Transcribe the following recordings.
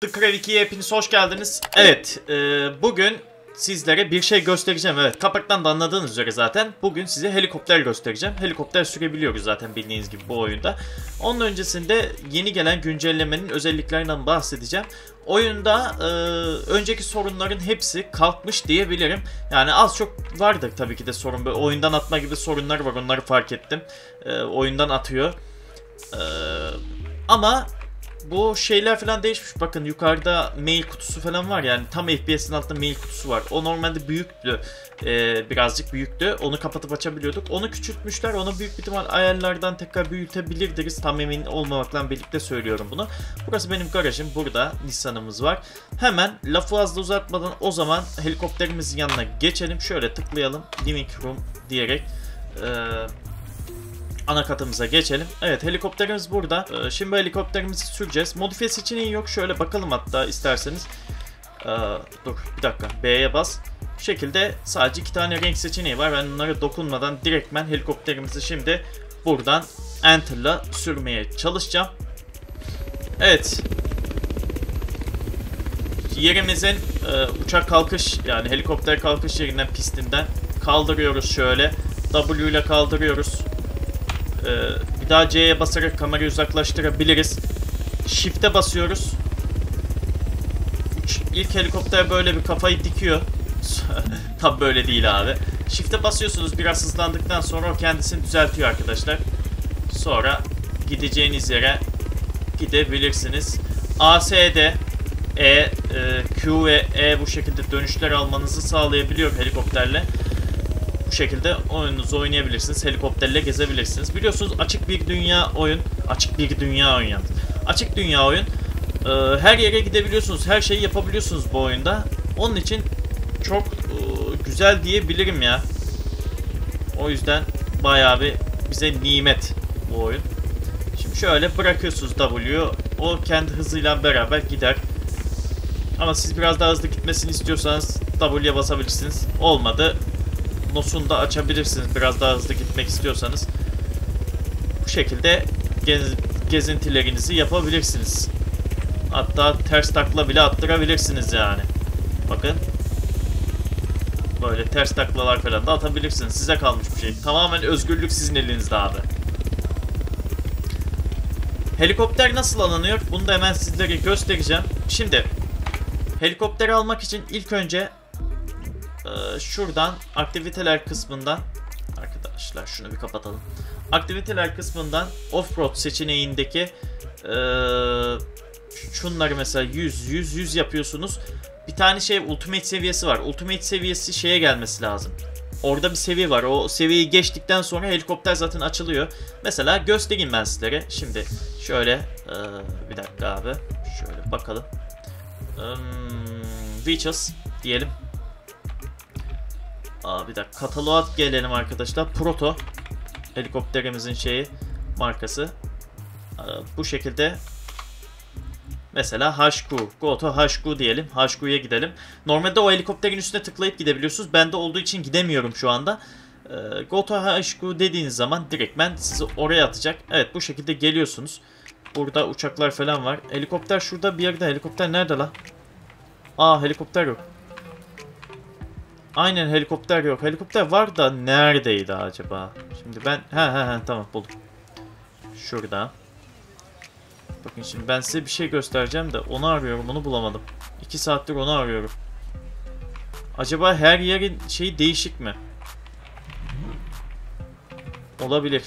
The Crav 2'ye hepiniz hoş geldiniz. Evet, e, bugün sizlere bir şey göstereceğim. Evet, kapaktan da anladığınız üzere zaten bugün size helikopter göstereceğim. Helikopter sürebiliyoruz zaten bildiğiniz gibi bu oyunda. Onun öncesinde yeni gelen güncellemenin özelliklerinden bahsedeceğim. Oyunda e, önceki sorunların hepsi kalkmış diyebilirim. Yani az çok vardır tabii ki de sorun. Böyle oyundan atma gibi sorunlar var onları fark ettim. E, oyundan atıyor. E, ama bu şeyler falan değişmiş. Bakın yukarıda mail kutusu falan var yani tam FPS'in altında mail kutusu var. O normalde büyüktü. Ee, birazcık büyüktü. Onu kapatıp açabiliyorduk. Onu küçültmüşler. Onu büyük bir ihtimal ayarlardan tekrar büyütebilirdiniz. Tam emin olmamakla birlikte söylüyorum bunu. Burası benim garajım. Burada Nissan'ımız var. Hemen lafı fazla uzatmadan o zaman helikopterimizin yanına geçelim. Şöyle tıklayalım. Living Room diyerek. Ee, ana katımıza geçelim. Evet helikopterimiz burada. Ee, şimdi helikopterimizi süreceğiz. Modifiye seçeneği yok. Şöyle bakalım hatta isterseniz. Ee, dur bir dakika. B'ye bas. Bu şekilde sadece iki tane renk seçeneği var. Ben bunlara dokunmadan direktmen helikopterimizi şimdi buradan Enter'la sürmeye çalışacağım. Evet. Yerimizin e, uçak kalkış yani helikopter kalkış yerinden pistinden kaldırıyoruz şöyle. W ile kaldırıyoruz. Ee, bir daha C'ye basarak kamerayı uzaklaştırabiliriz. Shift'e basıyoruz. İlk helikopter böyle bir kafayı dikiyor. Tabi böyle değil abi. Shift'e basıyorsunuz biraz hızlandıktan sonra o kendisini düzeltiyor arkadaşlar. Sonra gideceğiniz yere gidebilirsiniz. ASD E, e, Q ve E bu şekilde dönüşler almanızı sağlayabiliyor helikopterle bu şekilde oyununuzu oynayabilirsiniz. Helikopterle gezebilirsiniz. Biliyorsunuz açık bir dünya oyun. Açık bir dünya oyun yalnız. Açık dünya oyun. Ee, her yere gidebiliyorsunuz. Her şeyi yapabiliyorsunuz bu oyunda. Onun için çok e, güzel diyebilirim ya. O yüzden bayağı bir bize nimet bu oyun. Şimdi şöyle bırakıyorsunuz W'yu. O kendi hızıyla beraber gider. Ama siz biraz daha hızlı gitmesini istiyorsanız W'ye basabilirsiniz. Olmadı nosunu da açabilirsiniz biraz daha hızlı gitmek istiyorsanız. Bu şekilde gez, gezintilerinizi yapabilirsiniz. Hatta ters takla bile attırabilirsiniz yani. Bakın. Böyle ters taklalar falan da atabilirsiniz. Size kalmış bir şey. Tamamen özgürlük sizin elinizde abi. Helikopter nasıl alınıyor? Bunu da hemen sizlere göstereceğim. Şimdi helikopteri almak için ilk önce ee, şuradan aktiviteler kısmından arkadaşlar şunu bir kapatalım. Aktiviteler kısmından offroad seçeneğindeki e, şunları mesela 100 100 100 yapıyorsunuz. Bir tane şey ultimate seviyesi var. Ultimate seviyesi şeye gelmesi lazım. Orada bir seviye var. O seviyeyi geçtikten sonra helikopter zaten açılıyor. Mesela göstereyim ben sizlere. Şimdi şöyle e, bir dakika abi. Şöyle bakalım. Um, Witches diyelim. Aa, bir dakika kataloğa gelelim arkadaşlar. Proto helikopterimizin şeyi markası. Aa, bu şekilde Mesela HQ. Go to HQ diyelim. HQ'ya gidelim. Normalde o helikopterin üstüne tıklayıp gidebiliyorsunuz. Bende olduğu için gidemiyorum şu anda. Ee, go to HQ dediğiniz zaman direktmen sizi oraya atacak. Evet bu şekilde geliyorsunuz. Burada uçaklar falan var. Helikopter şurada bir yerde. Helikopter nerede la? Aa helikopter yok. Aynen helikopter yok. Helikopter var da neredeydi acaba? Şimdi ben... He he he tamam buldum. Şurada. Bakın şimdi ben size bir şey göstereceğim de onu arıyorum onu bulamadım. 2 saattir onu arıyorum. Acaba her yerin şeyi değişik mi? Olabilir.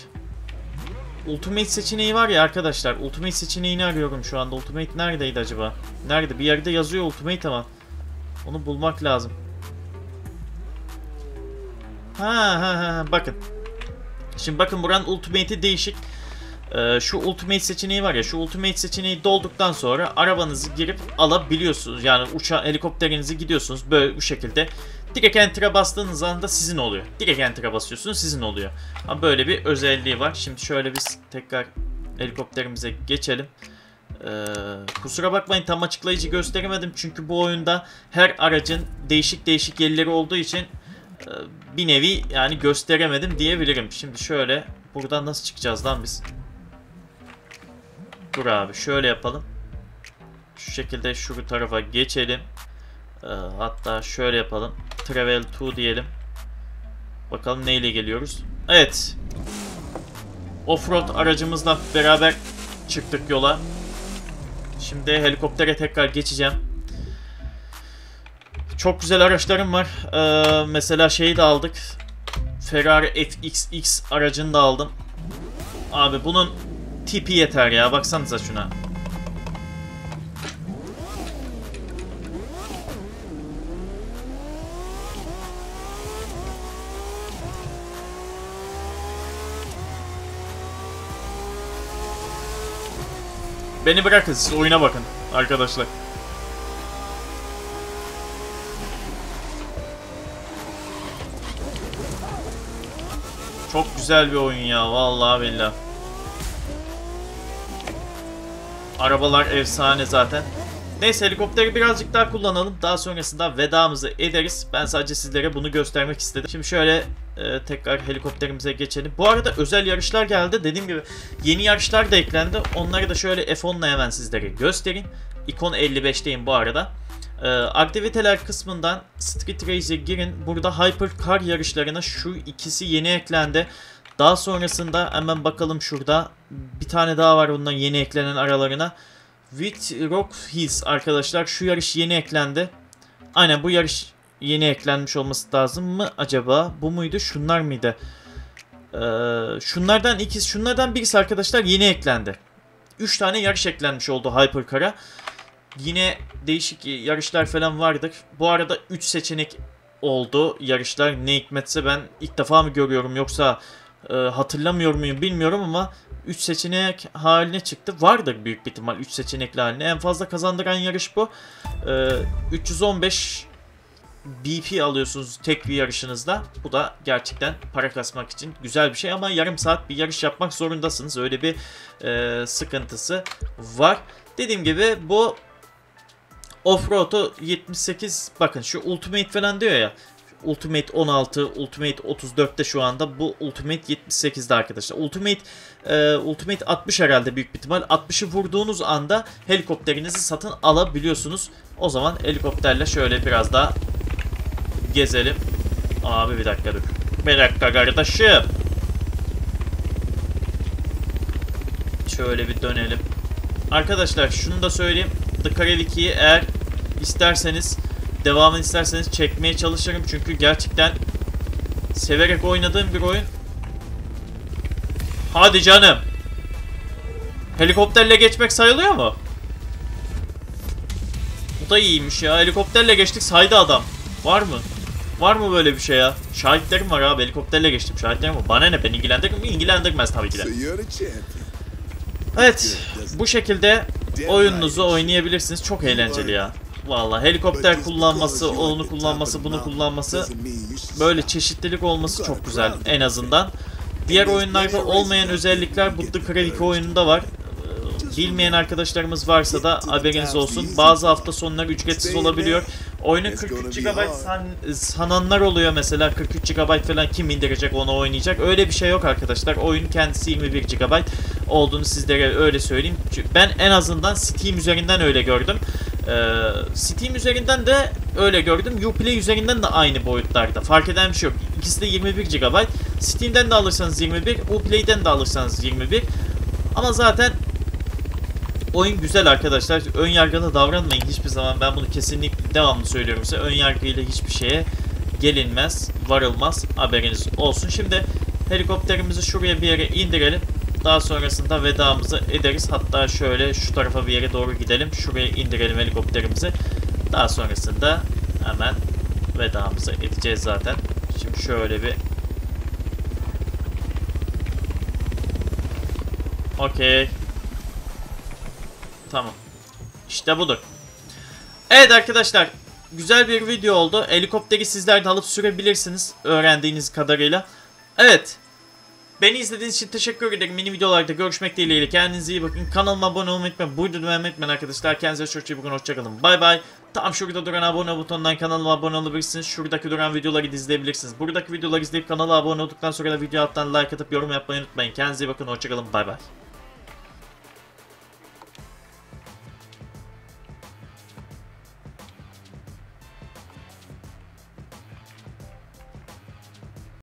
Ultimate seçeneği var ya arkadaşlar. Ultimate seçeneğini arıyorum şu anda. Ultimate neredeydi acaba? Nerede? Bir yerde yazıyor Ultimate ama. Onu bulmak lazım. Ha ha ha bakın. Şimdi bakın buranın ultimate'i değişik. Ee, şu ultimate seçeneği var ya şu ultimate seçeneği dolduktan sonra arabanızı girip alabiliyorsunuz. Yani uçağı helikopterinizi gidiyorsunuz böyle bu şekilde. Direkt enter'a bastığınız anda sizin oluyor. Direkt enter'a basıyorsunuz sizin oluyor. Ama böyle bir özelliği var. Şimdi şöyle biz tekrar helikopterimize geçelim. Ee, kusura bakmayın tam açıklayıcı gösteremedim çünkü bu oyunda her aracın değişik değişik yerleri olduğu için bir nevi yani gösteremedim diyebilirim. Şimdi şöyle buradan nasıl çıkacağız lan biz? Dur abi şöyle yapalım. Şu şekilde şu tarafa geçelim. Ee, hatta şöyle yapalım. Travel to diyelim. Bakalım neyle geliyoruz. Evet. Offroad aracımızla beraber çıktık yola. Şimdi helikoptere tekrar geçeceğim. Çok güzel araçlarım var. Ee, mesela şeyi de aldık. Ferrari FXX aracını da aldım. Abi bunun tipi yeter ya. Baksanıza şuna. Beni bırakın siz oyuna bakın arkadaşlar. Güzel bir oyun ya vallahi billahi. Arabalar efsane zaten. Neyse helikopteri birazcık daha kullanalım. Daha sonrasında vedamızı ederiz. Ben sadece sizlere bunu göstermek istedim. Şimdi şöyle e, tekrar helikopterimize geçelim. Bu arada özel yarışlar geldi. Dediğim gibi yeni yarışlar da eklendi. Onları da şöyle F10'la hemen sizlere göstereyim. İkon 55'teyim bu arada. E, aktiviteler kısmından Street Race'e girin. Burada Hypercar yarışlarına şu ikisi yeni eklendi. Daha sonrasında hemen bakalım şurada. Bir tane daha var bundan yeni eklenen aralarına. With Rock Hills arkadaşlar şu yarış yeni eklendi. Aynen bu yarış yeni eklenmiş olması lazım mı acaba? Bu muydu? Şunlar mıydı? Ee, şunlardan ikisi, şunlardan birisi arkadaşlar yeni eklendi. 3 tane yarış eklenmiş oldu Hypercar'a. Yine değişik yarışlar falan vardır. Bu arada 3 seçenek oldu yarışlar. Ne hikmetse ben ilk defa mı görüyorum yoksa e, hatırlamıyor muyum bilmiyorum ama 3 seçenek haline çıktı. Vardır büyük bir ihtimal 3 seçenekli haline. En fazla kazandıran yarış bu. E, 315 BP alıyorsunuz tek bir yarışınızda. Bu da gerçekten para kasmak için güzel bir şey ama yarım saat bir yarış yapmak zorundasınız. Öyle bir e, sıkıntısı var. Dediğim gibi bu Offroad'u 78 bakın şu Ultimate falan diyor ya. Ultimate 16, Ultimate 34'te şu anda. Bu Ultimate 78'de arkadaşlar. Ultimate e, Ultimate 60 herhalde büyük bir ihtimal. 60'ı vurduğunuz anda helikopterinizi satın alabiliyorsunuz. O zaman helikopterle şöyle biraz daha gezelim. Abi bir dakika dur. Bir dakika kardeşim. Şöyle bir dönelim. Arkadaşlar şunu da söyleyeyim. The Carav 2'yi eğer isterseniz devamını isterseniz çekmeye çalışırım. Çünkü gerçekten severek oynadığım bir oyun. Hadi canım. Helikopterle geçmek sayılıyor mu? Bu da iyiymiş ya. Helikopterle geçtik saydı adam. Var mı? Var mı böyle bir şey ya? Şahitlerim var abi. Helikopterle geçtim. Şahitlerim var. Bana ne? Ben ilgilendirir mi? İlgilendirmez tabii ki de. Evet. Bu şekilde oyununuzu oynayabilirsiniz. Çok eğlenceli ya. Vallahi helikopter kullanması, onu kullanması, bunu kullanması böyle çeşitlilik olması çok güzel en azından. Diğer oyunlarda olmayan özellikler bu The 2 oyununda var. Bilmeyen arkadaşlarımız varsa da haberiniz olsun. Bazı hafta sonları ücretsiz olabiliyor. Oyunu 43 GB san, sananlar oluyor mesela 43 GB falan kim indirecek onu oynayacak. Öyle bir şey yok arkadaşlar. Oyun kendisi 21 GB olduğunu sizlere öyle söyleyeyim. Ben en azından Steam üzerinden öyle gördüm. Ee, Steam üzerinden de öyle gördüm. Uplay üzerinden de aynı boyutlarda. Fark eden bir şey yok. İkisi de 21 GB. Steam'den de alırsanız 21, Uplay'den de alırsanız 21. Ama zaten oyun güzel arkadaşlar. Ön yargılı davranmayın hiçbir zaman. Ben bunu kesinlikle devamlı söylüyorum size. Ön yargıyla hiçbir şeye gelinmez, varılmaz. Haberiniz olsun. Şimdi helikopterimizi şuraya bir yere indirelim. Daha sonrasında vedamızı ederiz. Hatta şöyle şu tarafa bir yere doğru gidelim. Şuraya indirelim helikopterimizi. Daha sonrasında hemen vedamızı edeceğiz zaten. Şimdi şöyle bir Okey. Tamam. İşte budur. Evet arkadaşlar. Güzel bir video oldu. Helikopteri sizler de alıp sürebilirsiniz. Öğrendiğiniz kadarıyla. Evet. Beni izlediğiniz için teşekkür ederim. Mini videolarda görüşmek dileğiyle. Kendinize iyi bakın. Kanalıma abone olmayı unutmayın. Buyurun devam arkadaşlar. Kendinize çok iyi bakın. Hoşçakalın. Bay bay. Tam şurada duran abone butonundan kanalıma abone olabilirsiniz. Şuradaki duran videoları izleyebilirsiniz. Buradaki videoları izleyip kanala abone olduktan sonra da video alttan like atıp yorum yapmayı unutmayın. Kendinize iyi bakın. Hoşçakalın. Bay bay.